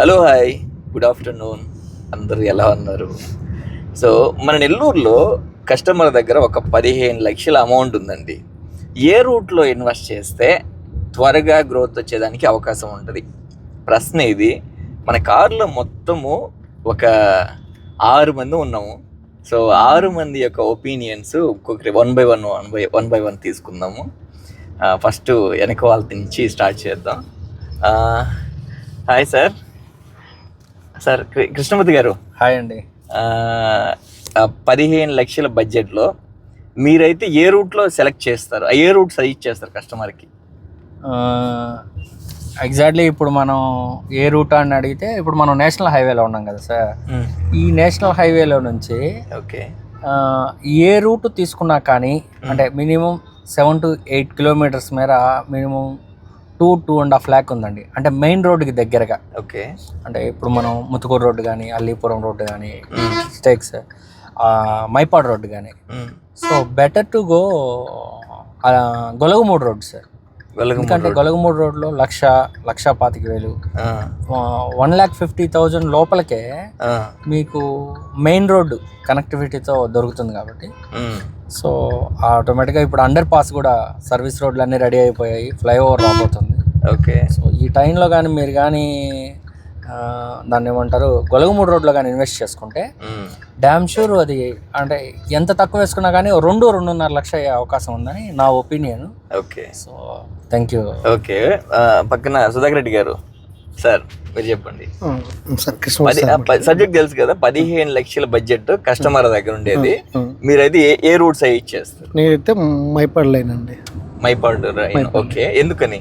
Hello hi. Good afternoon. అందరూ ఎలా ఉన్నారు? సో మన నెల్లూరులో కస్టమర్ దగ్గర ఒక పదిహేను లక్షల అమౌంట్ ఉందండి. ఏ రూట్లో ఇన్వెస్ట్ చేస్తే త్వరగా గ్రోత్ వచ్చేదానికి అవకాశం ఉంటుంది? ప్రశ్న ఇది. మన కారులో మొత్తము ఒక ఆరు మంది ఉన్నాము. సో ఆరు మంది యొక్క ఒపీనియన్స్ ఒక్కొక్కరి one by one one by one by one తీసుకుందాము. ఫస్ట్ వెనక వాళ్ళ నుంచి స్టార్ట్ చేద్దాం. Hi sir. సార్ కృష్ణమూర్తి గారు. హాయ్ అండి. పదిహేను లక్షల బడ్జెట్లో మీరైతే ఏ రూట్లో సెలెక్ట్ చేస్తారు? ఏ రూట్ సజెస్ట్ చేస్తారు కస్టమర్కి? ఎగ్జాక్ట్లీ ఇప్పుడు మనం ఏ రూట్ అని అడిగితే ఇప్పుడు మనం నేషనల్ హైవేలో ఉన్నాం కదా సార్. ఈ నేషనల్ హైవేలో నుంచి ఓకే. ఏ రూట్ తీసుకున్నా కానీ అంటే minimum seven to eight kilometres మేర minimum two two and half lakh ఉందండి. అంటే మెయిన్ రోడ్డుకి దగ్గరగా. ఓకే. అంటే ఇప్పుడు మనం ముతుకూరు రోడ్డు కానీ అల్లీపురం రోడ్డు కానీ స్టేక్స్ మైపాడ్ రోడ్డు కానీ so better to go Golagamudu road sir. ఎందుకంటే గొలగమూడు రోడ్లో లక్ష లక్ష పాతిక వేలు వన్ ల్యాక్ ఫిఫ్టీ థౌజండ్ లోపలికే మీకు మెయిన్ రోడ్డు కనెక్టివిటీతో దొరుకుతుంది కాబట్టి. సో ఆటోమేటిక్గా ఇప్పుడు అండర్ పాస్ కూడా సర్వీస్ రోడ్లు అన్నీ రెడీ అయిపోయాయి ఫ్లైఓవర్ రాబోతుంది. ఓకే. సో ఈ టైంలో కానీ మీరు కానీ దాన్ని ఏమంటారు గొలగమూడు రోడ్లో కానీ ఇన్వెస్ట్ చేసుకుంటే డ్యామ్ షూర్ అది అంటే ఎంత తక్కువ వేసుకున్నా కానీ రెండు రెండున్నర లక్ష అయ్యే అవకాశం ఉందని నా opinion. Okay. So thank you okay. పక్కన సుధాకర్ రెడ్డి గారు. సార్ మీరు చెప్పండి. సబ్జెక్ట్ తెలుసు కదా పదిహేను లక్షల బడ్జెట్ కస్టమర్ దగ్గర ఉండేది. మీరైతే ఏ ఏ రూట్ సజెస్ట్ చేస్తారు నేనైతే మైపాడ్ లైన్ అండి. మైపాడ్. ఓకే. ఎందుకని?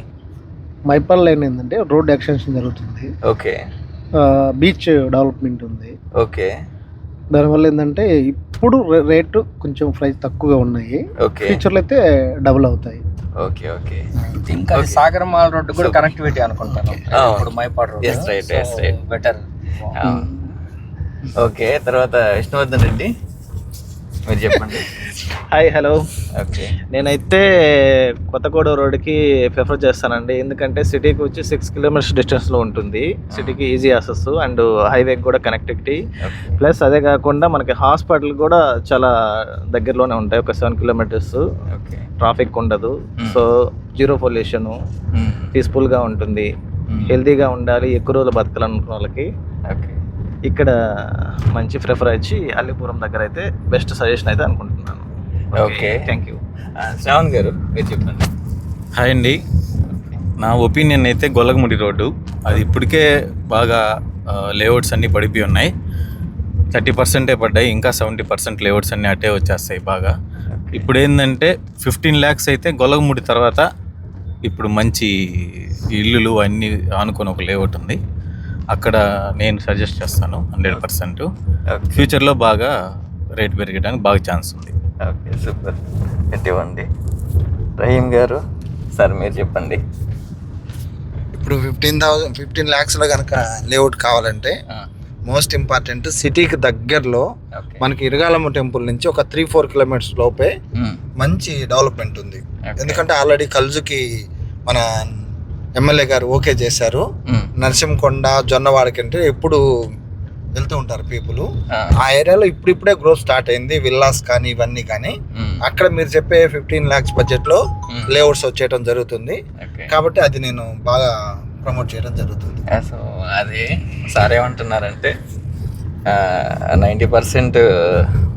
మైపాడ్ లైన్ ఏంటంటే రోడ్ ఎక్స్టెన్షన్ జరుగుతుంది. ఓకే. ఆ, బీచ్ డెవలప్మెంట్ ఉంది. ఓకే. దానివల్ల ఏంటంటే ఇప్పుడు రే- రేటు కొంచెం ప్రైస్ తక్కువగా ఉన్నాయి. ఓకే. ఫ్యూచర్లో అయితే డబుల్ అవుతాయి. Okay okay. అది సాగర్ మాల్ రోడ్డు కూడా కనెక్టివిటీ అనుకుంటాను. ఇప్పుడు Mypad road Yes, right, yes, right. Better okay తర్వాత విష్ణువర్ధన్ రెడ్డి. మీరు చెప్పండి. హాయ్ హలో ఓకే నేనైతే కొత్తగూడ రోడ్డుకి ప్రిఫర్ చేస్తానండి. ఎందుకంటే సిటీకి వచ్చి సిక్స్ కిలోమీటర్స్ డిస్టెన్స్లో ఉంటుంది. సిటీకి ఈజీ యాక్సెస్ అండ్ హైవేకి కూడా కనెక్టివిటీ ప్లస్ అదే కాకుండా మనకి హాస్పిటల్ కూడా చాలా దగ్గరలోనే ఉంటాయి. ఒక సెవెన్ కిలోమీటర్స్ ఓకే ట్రాఫిక్ ఉండదు. Hmm. సో జీరో పొల్యూషను పీస్ఫుల్గా ఉంటుంది. హెల్తీగా ఉండాలి. ఎక్కువ రోజులు బతకాలనుకున్న వాళ్ళకి. ఓకే ఇక్కడ మంచి ప్రిఫర్ ఇచ్చి అల్లిపురం దగ్గర అయితే బెస్ట్ సజెషన్ అయితే అనుకుంటున్నాను. ఓకే థ్యాంక్ యూ శ్రావణ్ గారు మీరు చెప్పండి. హాయ్ అండి. నా ఒపీనియన్ అయితే గొల్లగముడి రోడ్డు. అది ఇప్పటికే బాగా లేఅవుట్స్ అన్నీ పడిపోయి ఉన్నాయి. థర్టీ పర్సెంటే పడ్డాయి ఇంకా సెవెంటీ పర్సెంట్ లేఅవుట్స్ అన్నీ అట్టే వచ్చేస్తాయి బాగా. ఇప్పుడు ఏంటంటే ఫిఫ్టీన్ ల్యాక్స్ అయితే గొల్లగముడి తర్వాత ఇప్పుడు మంచి ఇల్లులు అన్నీ ఆనుకొని ఒక లేఅవుట్ ఉంది. అక్కడ నేను సజెస్ట్ చేస్తాను హండ్రెడ్ పర్సెంట్. ఫ్యూచర్లో బాగా రేట్ పెరగడానికి బాగా ఛాన్స్ ఉంది. ఓకే సూపర్ ఇవ్వండి రహీం గారు సార్ మీరు చెప్పండి. ఇప్పుడు ఫిఫ్టీన్ థౌసండ్ ఫిఫ్టీన్ ల్యాక్స్లో కనుక లేఅవుట్ కావాలంటే మోస్ట్ ఇంపార్టెంట్ సిటీకి దగ్గరలో మనకి ఇరగాలమ్మ టెంపుల్ నుంచి ఒక త్రీ ఫోర్ కిలోమీటర్స్ లోపే మంచి డెవలప్మెంట్ ఉంది. ఎందుకంటే ఆల్రెడీ కల్జుకి మన ఎమ్మెల్యే గారు ఓకే చేశారు. నరసింకొండ జొన్నవాడకంటే ఎప్పుడు వెళ్తూ ఉంటారు పీపుల్. ఆ. ఏరియాలో ఇప్పుడిప్పుడే గ్రోత్ స్టార్ట్ అయింది. విల్లాస్ కానీ ఇవన్నీ కానీ. అక్కడ మీరు చెప్పే ఫిఫ్టీన్ ల్యాక్స్ బడ్జెట్లో లేఅవుట్స్ వచ్చేయడం జరుగుతుంది. కాబట్టి అది నేను బాగా ప్రమోట్ చేయడం జరుగుతుంది. సో అది సార్ ఏమంటున్నారంటే నైంటీ పర్సెంట్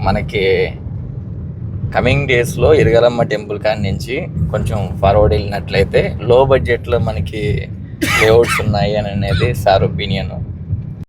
మనకి కమింగ్ డేస్లో ఇరగలమ్మ టెంపుల్ కాడి నుంచి కొంచెం ఫార్వర్డ్ వెళ్ళినట్లయితే లో బడ్జెట్లో మనకి లేఅవుట్స్ ఉన్నాయి అని అనేది సార్ ఒపీనియన్.